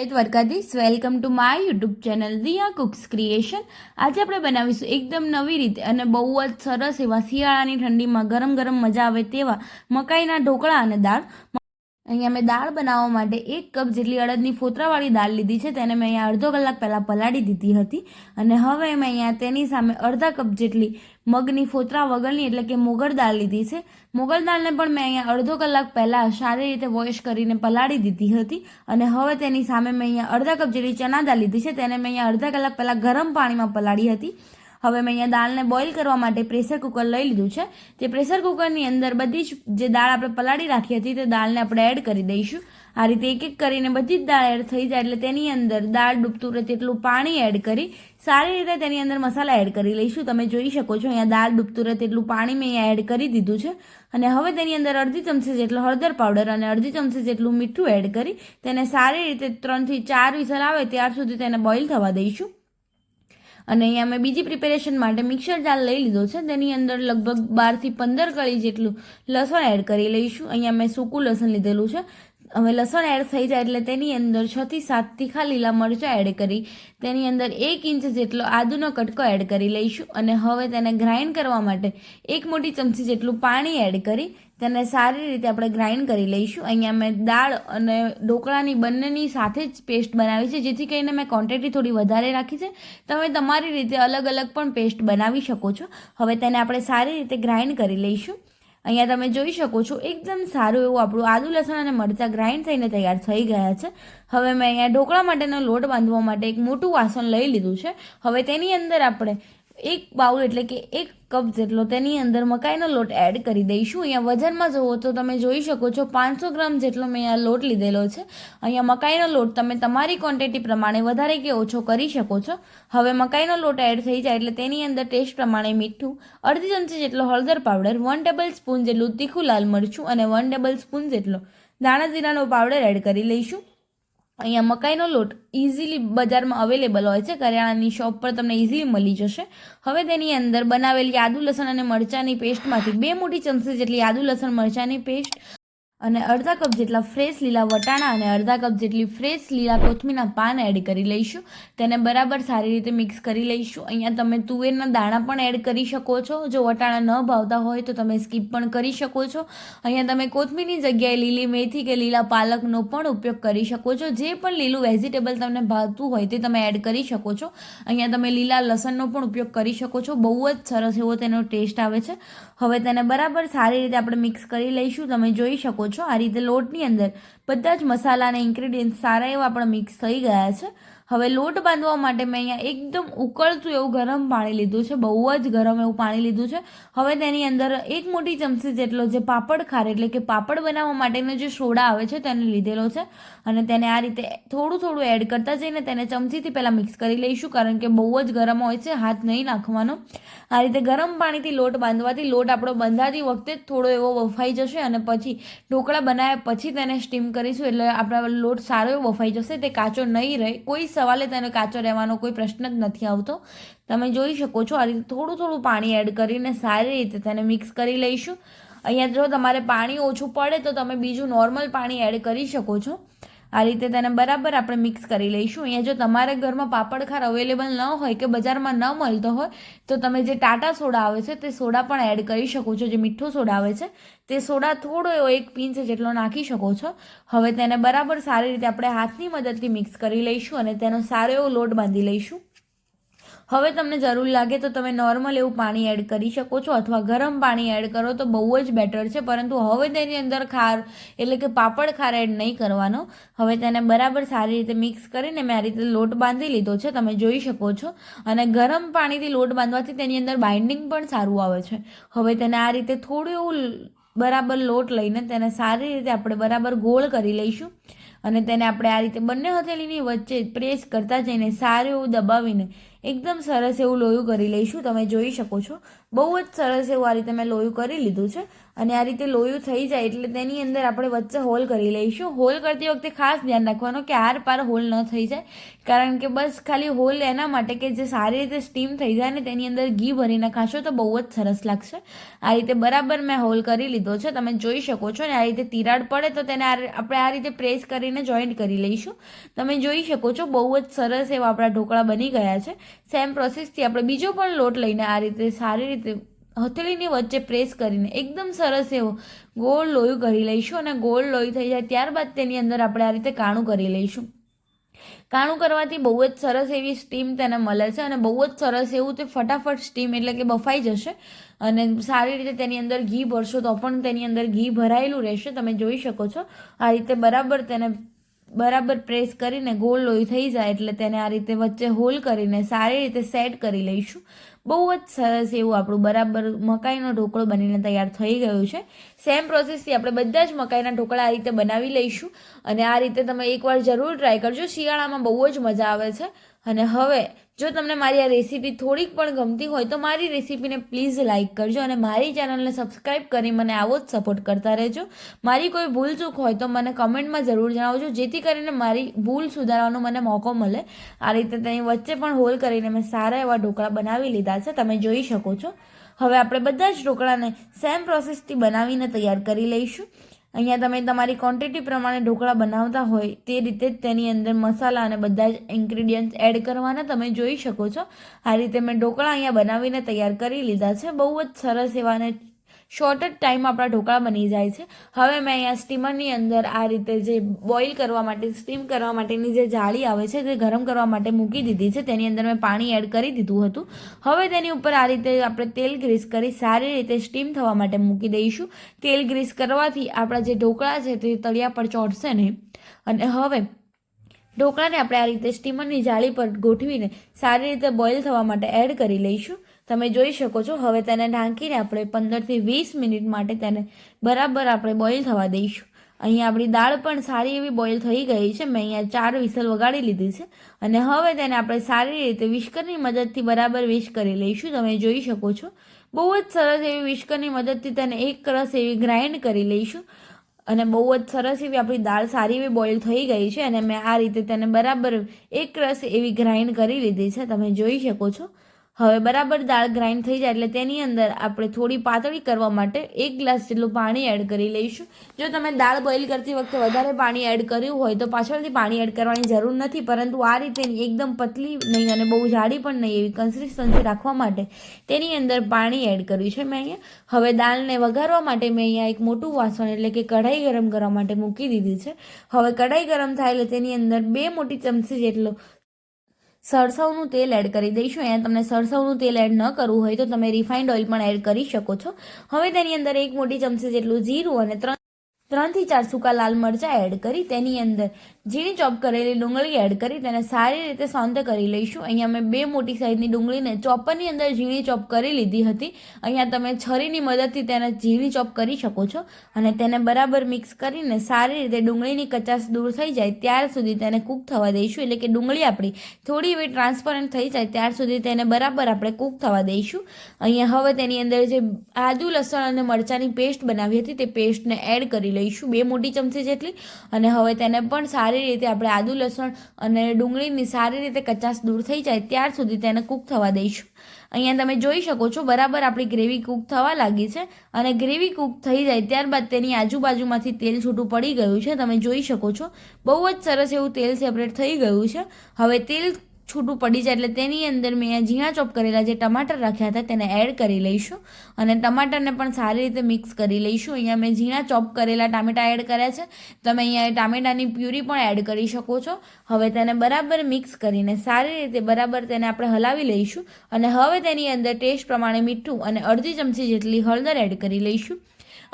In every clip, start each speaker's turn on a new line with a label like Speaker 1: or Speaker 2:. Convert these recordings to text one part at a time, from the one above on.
Speaker 1: જય Dwarkadhish welcome to my YouTube channel Riya cooks creation આજે આપણે બનાવીશું એકદમ નવી રીતે અને બહુ જ સરસ એવા શિયાળાની ઠંડીમાં ગરમ ગરમ મજા આવે તેવા મકાઈના ઢોકળા અને દાળ. અહીંયા મેં દાળ બનાવવા માટે એક કપ જેટલી અડદની ફોતરાવાળી દાળ લીધી છે, તેને મેં અહીંયા અડધો કલાક પહેલાં પલાળી દીધી હતી. અને હવે મેં અહીંયા તેની સામે અડધા કપ જેટલી મગની ફોતરા વગરની એટલે કે મોગર દાળ લીધી છે. મોગર દાળને પણ મેં અહીંયા અડધો કલાક પહેલાં સારી રીતે વોશ કરીને પલાળી દીધી હતી અને હવે તેની સામે મેં અહીંયા અડધા કપ જેટલી ચણા દાળ લીધી છે તેને મેં અહીંયા અડધા કલાક પહેલાં ગરમ પાણીમાં પલાળી હતી. હવે મેં અહીંયા દાળને બોઇલ કરવા માટે પ્રેશર કુકર લઈ લીધું છે. તે પ્રેશર કુકરની અંદર બધી જ જે દાળ આપણે પલાળી રાખી હતી તે દાળને આપણે એડ કરી દઈશું. આ રીતે એક એક કરીને બધી જ દાળ એડ થઈ જાય એટલે તેની અંદર દાળ ડૂબતું રહે તેટલું પાણી એડ કરી સારી રીતે તેની અંદર મસાલા એડ કરી લઈશું. તમે જોઈ શકો છો, અહીંયા દાળ ડૂબતું રહે તેટલું પાણી મેં અહીંયા એડ કરી દીધું છે. અને હવે તેની અંદર અડધી ચમચી જેટલો હળદર પાવડર અને અડધી ચમચી જેટલું મીઠું એડ કરી તેને સારી રીતે ત્રણથી ચાર વિસલ આવે ત્યાર સુધી તેને બોઇલ થવા દઈશું. અને અહીંયા મેં બીજી પ્રિપેરેશન માટે મિક્સર જાર લઈ લીધો છે. તેની અંદર લગભગ બારથી પંદર કળી જેટલું લસણ એડ કરી લઈશું. અહીંયા મેં સૂકું લસણ લીધેલું છે. હવે લસણ એડ થઈ જાય એટલે તેની અંદર છથી સાત તીખા લીલા મરચાં એડ કરી, તેની અંદર એક ઇંચ જેટલો આદુનો કટકો એડ કરી લઈશું અને હવે તેને ગ્રાઇન્ડ કરવા માટે એક મોટી ચમચી જેટલું પાણી એડ કરી, તેને સારી રીતે આપણે ગ્રાઇન્ડ કરી લઈશું. અહીંયા મેં દાળ અને ઢોકળાની બંનેની સાથે જ પેસ્ટ બનાવી છે, જેથી કરીને મેં ક્વોન્ટિટી થોડી વધારે રાખી છે. તમે તમારી રીતે અલગ અલગ પણ પેસ્ટ બનાવી શકો છો. હવે તેને આપણે સારી રીતે ગ્રાઇન્ડ કરી લઈશું. અહીંયા તમે જોઈ શકો છો, એકદમ સારું એવું આપણું આદુ, લસણ અને મરચાં ગ્રાઇન્ડ થઈને તૈયાર થઈ ગયા છે. હવે મેં અહીંયા ઢોકળા માટેનો લોટ બાંધવા માટે એક મોટું વાસણ લઈ લીધું છે. હવે તેની અંદર આપણે એક બાઉલ એટલે કે એક કપ જેટલો તેની અંદર મકાઈનો લોટ એડ કરી દઈશું. અહીંયા વજનમાં જુઓ તો તમે જોઈ શકો છો પાંચસો ગ્રામ જેટલો મેં આ લોટ લીધેલો છે. અહીંયા મકાઈનો લોટ તમે તમારી ક્વોન્ટિટી પ્રમાણે વધારે કે ઓછો કરી શકો છો. હવે મકાઈનો લોટ એડ થઈ જાય એટલે તેની અંદર ટેસ્ટ પ્રમાણે મીઠું, અડધી ચમચી જેટલો હળદર પાવડર વન ટેબલ સ્પૂન જેટલું તીખું લાલ મરચું અને વન ટેબલ સ્પૂન જેટલો દાણા જીરાનો પાવડર એડ કરી લઈશું. અહીંયા મકાઈનો લોટ ઇઝીલી બજારમાં અવેલેબલ હોય છે. કરિયાણાની શોપ પર તમને ઇઝીલી મળી જશે. હવે તેની અંદર બનાવેલી આદુ લસણ અને મરચાંની પેસ્ટમાંથી બે મોટી ચમચી જેટલી આદુ લસણ, મરચાંની પેસ્ટ અને અડધા કપ જેટલા ફ્રેશ લીલા વટાણા અને અડધા કપ જેટલી ફ્રેશ લીલા કોથમીના પાન એડ કરી લઈશું. તેને બરાબર સારી રીતે મિક્સ કરી લઈશું. અહીંયા તમે તુવેરના દાણા પણ એડ કરી શકો છો. જો વટાણા ન ભાવતા હોય તો તમે સ્કીપ પણ કરી શકો છો. અહીંયા તમે કોથમીરની જગ્યાએ લીલી મેથી કે લીલા પાલકનો પણ ઉપયોગ કરી શકો છો. જે પણ લીલું વેજીટેબલ તમને ભાવતું હોય તે તમે એડ કરી શકો છો. અહીંયા તમે લીલા લસણનો પણ ઉપયોગ કરી શકો છો. બહુ જ સરસ એવો તેનો ટેસ્ટ આવે છે. હવે તેને બરાબર સારી રીતે આપણે મિક્સ કરી લઈશું. તમે જોઈ શકો છો. આ રીતે લોટની અંદર બધા જ મસાલા અને ઇન્ગ્રીડિયન્ટ સારા એવા પણ મિક્સ થઈ ગયા છે. હવે લોટ બાંધવા માટે મેં અહીંયા એકદમ ઉકળતું એવું ગરમ પાણી લીધું છે, બહુ જ ગરમ એવું પાણી લીધું છે. હવે તેની અંદર એક મોટી ચમચી જેટલો જે પાપડ ખાર, એટલે કે પાપડ બનાવવા માટેનો જે સોડા આવે છે તેને લીધેલો છે. અને તેને આ રીતે થોડું થોડું એડ કરતા જઈને તેને ચમચીથી પહેલાં મિક્સ કરી લઈશું, કારણ કે બહુ જ ગરમ હોય છે, હાથ નહીં નાખવાનો. આ રીતે ગરમ પાણીથી લોટ બાંધવાથી લોટ આપણો બંધાતી વખતે થોડો એવો વફાઈ જશે અને પછી ઢોકળા બનાવ્યા પછી તેને સ્ટીમ કરીશું, એટલે આપણા લોટ સારો એવો વફાઈ જશે, તે કાચો નહીં રહે, કોઈ સવાલે તેને કાચો રહેવાનો કોઈ પ્રશ્ન જ નથી આવતો. તમે જોઈ શકો છો, આ રીતે થોડું થોડું પાણી એડ કરીને સારી રીતે તેને મિક્સ કરી લઈશું. અહીંયા જો તમારે પાણી ઓછું પડે તો તમે બીજું નોર્મલ પાણી એડ કરી શકો છો. આ રીતે તેને બરાબર આપણે મિક્સ કરી લઈશું. અહીંયા જો તમારે ઘરમાં પાપડખાર અવેલેબલ ન હોય કે બજારમાં ન મળતો હોય, તો તમે જે ટાટા સોડા આવે છે, તે સોડા પણ એડ કરી શકો છો. જે મીઠો સોડા આવે છે, તે સોડા થોડો એવો એક પિંચ જેટલો નાખી શકો છો. હવે તેને બરાબર સારી રીતે આપણે હાથની મદદથી મિક્સ કરી લઈશું અને તેનો સારો એવો લોટ બાંધી લઈશું. હવે તમને જરૂર લાગે તો તમે નોર્મલ એવું પાણી એડ કરી શકો છો અથવા ગરમ પાણી એડ કરો તો બહુ જ બેટર છે. પરંતુ હવે તેની અંદર ખાર, એટલે કે પાપડ ખાર એડ નહીં કરવાનો. હવે તેને બરાબર સારી રીતે મિક્સ કરીને મેં આ રીતે લોટ બાંધી લીધો છે. તમે જોઈ શકો છો. અને ગરમ પાણીથી લોટ બાંધવાથી તેની અંદર બાઇન્ડિંગ પણ સારું આવે છે. હવે તેને આ રીતે થોડું એવું બરાબર લોટ લઈને તેને સારી રીતે આપણે બરાબર ગોળ કરી લઈશું. અને તેને આપણે આ રીતે બંને હથેળીની વચ્ચે પ્રેસ કરતા જઈને સારું એવું દબાવીને એકદમ સરસ એવું લોયું કરી લઈશું, તમે જોઈ શકો છો. બહુ જ સરસ એવું આ રીતે મેં લોયું કરી લીધું છે. અને આ રીતે લોયું થઈ જાય એટલે તેની અંદર આપણે વચ્ચે હોલ કરી લઈશું. હોલ કરતી વખતે ખાસ ધ્યાન રાખવાનું કે આર પાર હોલ ન થઈ જાય. કારણ કે બસ ખાલી હોલ એના માટે કે જે સારી રીતે સ્ટીમ થઈ જાય ને તેની અંદર ઘી ભરીને ખાશો તો બહુ જ સરસ લાગશે. આ રીતે બરાબર મેં હોલ કરી લીધો છે. તમે જોઈ શકો છો ને આ રીતે તિરાડ પડે તો તેને આપણે આ રીતે પ્રેસ કરીને જોઈન્ટ કરી લઈશું. તમે જોઈ શકો છો બહુ જ સરસ એવા આપણા ઢોકળા બની ગયા છે. સેમ પ્રોસેસથી આપણે બીજો પણ લોટ લઈને આ રીતે સારી રીતે હથેળીની વચ્ચે પ્રેસ કરીને એકદમ સરસ એવો ગોળ લોયું કરી લઈશું અને ગોળ લોહી થઈ જાય ત્યારબાદ તેની અંદર આપણે આ રીતે કાણું કરી લઈશું. કાણું કરવાથી બહુ જ સરસ એવી સ્ટીમ તેને મળે છે અને બહુ જ સરસ એવું તે ફટાફટ સ્ટીમ એટલે કે બફાઈ જશે અને સારી રીતે તેની અંદર ઘી ભરશો તો પણ તેની અંદર ઘી ભરાયેલું રહેશે. તમે જોઈ શકો છો આ રીતે બરાબર તેને બરાબર પ્રેસ કરીને ગોળ લોહી થઈ જાય એટલે તેને આ રીતે વચ્ચે હોલ કરીને સારી રીતે સેટ કરી લઈશું. બહુ જ સરસ એવું આપણું બરાબર મકાઈનો ઢોકળો બનીને તૈયાર થઈ ગયું છે. સેમ પ્રોસેસથી આપણે બધા જ મકાઈના ઢોકળા આ રીતે બનાવી લઈશું. અને આ રીતે તમે એકવાર જરૂર ટ્રાય કરજો. શિયાળામાં બહુ જ મજા આવે છે. અને હવે જો તમને મારી આ રેસીપી થોડીક પણ ગમતી હોય તો મારી રેસીપીને પ્લીઝ લાઇક કરજો અને મારી ચેનલને સબસ્ક્રાઈબ કરી મને આવો જ સપોર્ટ કરતા રહેજો. મારી કોઈ ભૂલ ચૂક હોય તો મને કમેન્ટમાં જરૂર જણાવજો, જેથી કરીને મારી ભૂલ સુધારવાનો મને મોકો મળે. આ રીતે તેની વચ્ચે પણ હોલ કરીને મેં સારા એવા ઢોકળા બનાવી લીધા છે, તમે જોઈ શકો છો. હવે આપણે બધા જ ઢોકળાને સેમ પ્રોસેસથી બનાવીને તૈયાર કરી લઈશું. અહીંયા તમે તમારી ક્વોન્ટિટી પ્રમાણે ઢોકળા બનાવતા હોય તે રીતે જ તેની અંદર મસાલા અને બધા જ ઇન્ગ્રીડિયન્ટ્સ એડ કરવાના તમે જોઈ શકો છો. આ રીતે મેં ઢોકળા અહીંયા બનાવીને તૈયાર કરી લીધા છે. બહુ જ સરસ એવા અને શોર્ટ જ ટાઈમ આપણા ઢોકળા બની જાય છે. હવે મેં અહીંયા સ્ટીમરની અંદર આ રીતે જે બોઇલ કરવા માટે સ્ટીમ કરવા માટેની જે જાળી આવે છે તે ગરમ કરવા માટે મૂકી દીધી છે, તેની અંદર મેં પાણી એડ કરી દીધું હતું. હવે તેની ઉપર આ રીતે આપણે તેલ ગ્રીસ કરી સારી રીતે સ્ટીમ થવા માટે મૂકી દઈશું. તેલ ગ્રીસ કરવાથી આપણા જે ઢોકળા છે તે તળિયા પર ચોટશે નહીં. અને હવે ઢોકળાને આપણે આ રીતે સ્ટીમરની જાળી પર ગોઠવીને સારી રીતે બોઇલ થવા માટે એડ કરી લઈશું. તમે જોઈ શકો છો, હવે તેને ઢાંકીને આપણે પંદરથી વીસ મિનિટ માટે તેને બરાબર આપણે બોઇલ થવા દઈશું. અહીંયા આપણી દાળ પણ સારી એવી બોઇલ થઈ ગઈ છે, મેં અહીંયા ચાર વિસલ વગાડી લીધી છે. અને હવે તેને આપણે સારી રીતે વિશ્કરની મદદથી બરાબર વિશ કરી લઈશું, તમે જોઈ શકો છો. બહુ જ સરસ એવી વિશ્કરની મદદથી તેને એક રસ એવી ગ્રાઇન્ડ કરી લઈશું. અને બહુ જ સરસ એવી આપણી દાળ સારી એવી બોઇલ થઈ ગઈ છે, અને મેં આ રીતે તેને બરાબર એક રસ એવી ગ્રાઇન્ડ કરી લીધી છે, તમે જોઈ શકો છો. હવે બરાબર દાળ ગ્રાઇન્ડ થઈ જાય એટલે તેની અંદર આપણે થોડી પાતળી કરવા માટે એક ગ્લાસ જેટલું પાણી એડ કરી લઈશું. જો તમે દાળ બોઇલ કરતી વખતે વધારે પાણી એડ કર્યું હોય તો પાછળથી પાણી એડ કરવાની જરૂર નથી, પરંતુ આ રીતે એકદમ પતલી નહીં અને બહુ જાડી પણ નહીં એવી કન્સિસ્ટન્સી રાખવા માટે તેની અંદર પાણી એડ કર્યું છે મેં અહીંયા. હવે દાળને વઘારવા માટે મેં અહીંયા એક મોટું વાસણ એટલે કે કઢાઈ ગરમ કરવા માટે મૂકી દીધી છે. હવે કઢાઈ ગરમ થાય એટલે તેની અંદર બે મોટી ચમચી જેટલો સરસવનું તેલ એડ કરી દઈશું. અહીંયા તમને સરસવનું તેલ એડ ન કરવું હોય તો તમે રિફાઇન્ડ ઓઇલ પણ એડ કરી શકો છો. હવે તેની અંદર એક મોટી ચમચી જેટલું જીરું અને ત્રણ ત્રણથી ચાર સૂકા લાલ મરચાં એડ કરી તેની અંદર. ઝીણી ચોપ કરેલી ડુંગળી એડ કરી તેને સારી રીતે સોંતે કરી લઈશું. અહીંયા મેં બે મોટી સાઈઝની ડુંગળીને ચોપરની અંદર ઝીણી ચોપ કરી લીધી હતી. અહીંયા તમે છરીની મદદથી તેને ઝીણી ચોપ કરી શકો છો અને તેને બરાબર મિક્સ કરીને સારી રીતે ડુંગળીની કચાશ દૂર થઈ જાય ત્યાર સુધી તેને કૂક થવા દઈશું. એટલે કે ડુંગળી આપણી થોડી એવી ટ્રાન્સપરન્ટ થઈ જાય ત્યાર સુધી તેને બરાબર આપણે કૂક થવા દઈશું. અહીંયા હવે તેની અંદર જે આદુ, લસણ અને મરચાંની પેસ્ટ બનાવી હતી તે પેસ્ટને એડ કરી લઈશું બે મોટી ચમચી જેટલી. અને હવે તેને પણ સારી રીતે આપણે આદુ, લસણ અને ડુંગળીની સારી રીતે કચાસ દૂર થઈ જાય ત્યાર સુધી તેને કૂક થવા દઈશું. અહીંયા તમે જોઈ શકો છો, બરાબર આપણી ગ્રેવી કૂક થવા લાગી છે. અને ગ્રેવી કૂક થઈ જાય ત્યારબાદ તેની આજુબાજુમાંથી તેલ છૂટું પડી ગયું છે. તમે જોઈ શકો છો, બહુ જ સરસ એવું તેલ સેપરેટ થઈ ગયું છે. હવે તેલ છૂટું પડી જાય એટલે તેની અંદર મેં અહીંયા ઝીણા ચોપ કરેલા જે ટમાટર રાખ્યા હતા તેને એડ કરી લઈશું. અને ટમાટરને પણ સારી રીતે મિક્સ કરી લઈશું. અહીંયા મેં ઝીણા ચોપ કરેલા ટામેટા એડ કર્યા છે. તમે અહીંયા ટામેટાની પ્યુરી પણ એડ કરી શકો છો. હવે તેને બરાબર મિક્સ કરીને સારી રીતે બરાબર તેને આપણે હલાવી લઈશું. અને હવે તેની અંદર ટેસ્ટ પ્રમાણે મીઠું અને અડધી ચમચી જેટલી હળદર એડ કરી લઈશું.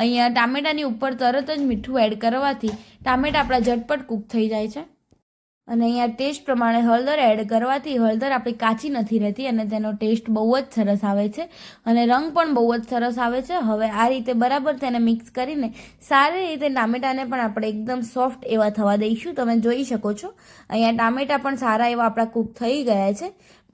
Speaker 1: અહીંયા ટામેટાની ઉપર તરત જ મીઠું એડ કરવાથી ટામેટા આપણા ઝટપટ કૂક થઈ જાય છે. અને અહીંયા ટેસ્ટ પ્રમાણે હળદર એડ કરવાથી હળદર આપણી કાચી નથી રહેતી અને તેનો ટેસ્ટ બહુ જ સરસ આવે છે અને રંગ પણ બહુ જ સરસ આવે છે. હવે આ રીતે બરાબર તેને મિક્સ કરીને સારી રીતે ટામેટાને પણ આપણે એકદમ સોફ્ટ એવા થવા દઈશું. તમે જોઈ શકો છો. અહીંયા ટામેટા પણ સારા એવા આપણા કૂક થઈ ગયા છે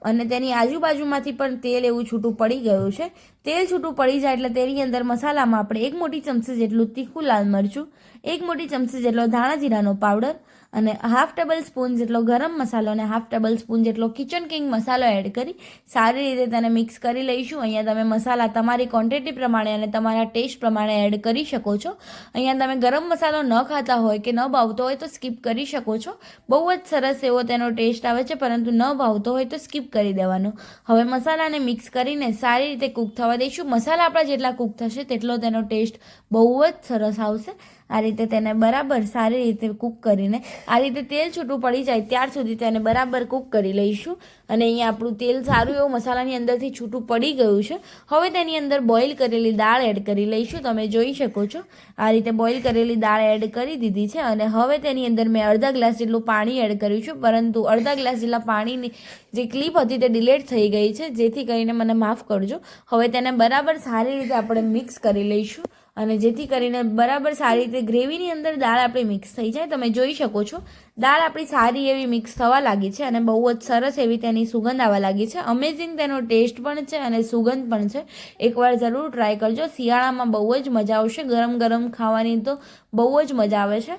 Speaker 1: અને તેની આજુબાજુમાંથી પણ તેલ એવું છૂટું પડી ગયું છે. તેલ છૂટું પડી જાય એટલે તેની અંદર મસાલામાં આપણે એક મોટી ચમચી જેટલું તીખું લાલ મરચું, એક મોટી ચમચી જેટલો ધાણા જીરાનો પાવડર અને હાફ ટેબલ સ્પૂન જેટલો ગરમ મસાલો અને હાફ ટેબલ સ્પૂન જેટલો કિચન કિંગ મસાલો એડ કરી સારી રીતે તેને મિક્સ કરી લઈશું. અહીંયા તમે મસાલા તમારી ક્વોન્ટિટી પ્રમાણે અને તમારા ટેસ્ટ પ્રમાણે એડ કરી શકો છો. અહીંયા તમે ગરમ મસાલો ન ખાતા હોય કે ન ભાવતો હોય તો સ્કીપ કરી શકો છો. બહુ જ સરસ એવો તેનો ટેસ્ટ આવે છે, પરંતુ ન ભાવતો હોય તો સ્કીપ કરી દેવાનો. હવે મસાલાને મિક્સ કરીને સારી રીતે કૂક થવા દઈશું. મસાલા આપણા જેટલા કૂક થશે તેટલો તેનો ટેસ્ટ બહુ જ સરસ આવશે. આ રીતે તેને બરાબર સારી રીતે કૂક કરીને, આ રીતે તેલ છૂટું પડી જાય ત્યાર સુધી તેને બરાબર કૂક કરી લઈશું. અને અહીંયા આપણું તેલ સારું એવું મસાલાની અંદરથી છૂટું પડી ગયું છે. હવે તેની અંદર બોઇલ કરેલી દાળ એડ કરી લઈશું. તમે જોઈ શકો છો. આ રીતે બોઇલ કરેલી દાળ એડ કરી દીધી છે અને હવે તેની અંદર મેં અડધા ગ્લાસ જેટલું પાણી એડ કર્યું છે. પરંતુ અડધા ગ્લાસ જેટલા પાણીની જે ક્લિપ હતી તે ડિલેટ થઈ ગઈ છે. જેથી કરીને મને માફ કરજો. હવે તેને બરાબર સારી રીતે આપણે મિક્સ કરી લઈશું. અને જેથી કરીને બરાબર સારી રીતે ગ્રેવીની અંદર દાળ આપણી મિક્સ થઈ જાય. તમે જોઈ શકો છો, દાળ આપણી સારી એવી મિક્સ થવા લાગી છે અને બહુ જ સરસ એવી તેની સુગંધ આવવા લાગી છે. અમેઝિંગ તેનો ટેસ્ટ પણ છે અને સુગંધ પણ છે. એકવાર જરૂર ટ્રાય કરજો. શિયાળામાં બહુ જ મજા આવશે. ગરમ ગરમ ખાવાની તો બહુ જ મજા આવે છે.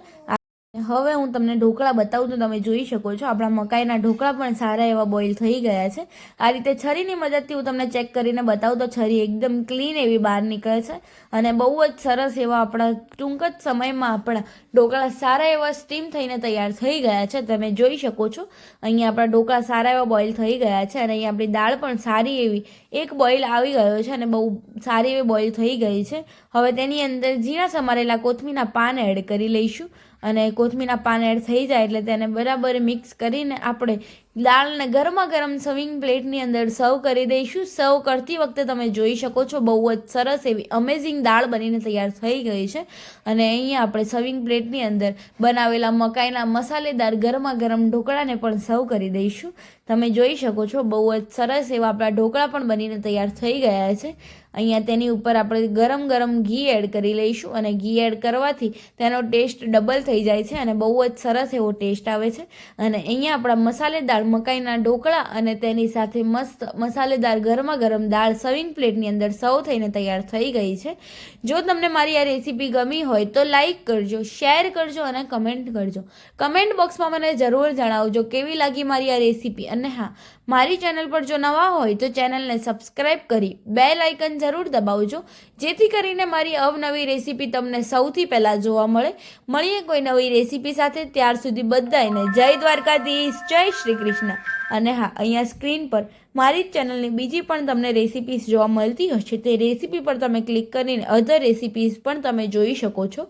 Speaker 1: હવે હું તમને ઢોકળા બતાવું તો તમે જોઈ શકો છો. આપણા મકાઈના ઢોકળા પણ સારા એવા બોઇલ થઈ ગયા છે. આ રીતે છરીની મદદથી હું તમને ચેક કરીને બતાવું તો છરી એકદમ ક્લીન એવી બહાર નીકળે છે. અને બહુ જ સરસ એવા આપણા ટૂંક જ સમયમાં આપણા ઢોકળા સારા એવા સ્ટીમ થઈને તૈયાર થઈ ગયા છે. તમે જોઈ શકો છો. અહીંયા આપણા ઢોકળા સારા એવા બોઇલ થઈ ગયા છે અને અહીંયા આપણી દાળ પણ સારી એવી એક બોઇલ આવી ગયો છે અને બહુ સારી એવી બોઇલ થઈ ગઈ છે. હવે તેની અંદર ઝીણા સમારેલા કોથમીના પાન એડ કરી લઈશું. અને કોથમીરના પાન એડ થઈ જાય એટલે તેને બરાબર મિક્સ કરીને આપણે દાળને ગરમા ગરમ સર્વિંગ પ્લેટની અંદર સર્વ કરી દઈશું. સર્વ કરતી વખતે તમે જોઈ શકો છો બહુ જ સરસ એવી અમેઝિંગ દાળ બનીને તૈયાર થઈ ગઈ છે. અને અહીંયા આપણે સર્વિંગ પ્લેટની અંદર બનાવેલા મકાઈના મસાલેદાર ગરમા ગરમ ઢોકળાને પણ સર્વ કરી દઈશું. તમે જોઈ શકો છો બહુ જ સરસ એવા આપણા ઢોકળા પણ બનીને તૈયાર થઈ ગયા છે. અહીંયા તેની ઉપર આપણે ગરમ ગરમ ઘી એડ કરી લઈશું અને ઘી એડ કરવાથી તેનો ટેસ્ટ ડબલ થઈ જાય છે અને બહુ જ સરસ એવો ટેસ્ટ આવે છે. અને અહીંયા આપણા મસાલેદાર મકાઈના ઢોકળા અને તેની સાથે મસ્ત મસાલેદાર ગરમા ગરમ દાળ સર્વિંગ પ્લેટની અંદર સર્વ થઈને તૈયાર થઈ ગઈ છે. જો તમને મારી આ રેસીપી ગમી હોય તો લાઈક કરજો શેર કરજો અને કમેન્ટ કરજો. કમેન્ટ બોક્સમાં મને જરૂર જણાવજો કેવી લાગી મારી આ રેસીપી? અને હા મારી ચેનલ પર જો નવા હોય તો ચેનલને સબસ્ક્રાઈબ કરી બેલ આઇકન જરૂર દબાવજો. જેથી કરીને મારી અવનવી રેસીપી તમને સૌથી પહેલાં જોવા મળે. મળીએ કોઈ નવી રેસીપી સાથે. ત્યાર સુધી બધાને જય દ્વારકાધીશ, જય શ્રી કૃષ્ણ. અને હા, અહીંયા સ્ક્રીન પર મારી જ ચેનલની બીજી પણ તમને રેસિપીસ જોવા મળતી હશે. તે રેસીપી પર તમે ક્લિક કરીને અધર રેસીપીસ પણ તમે જોઈ શકો છો.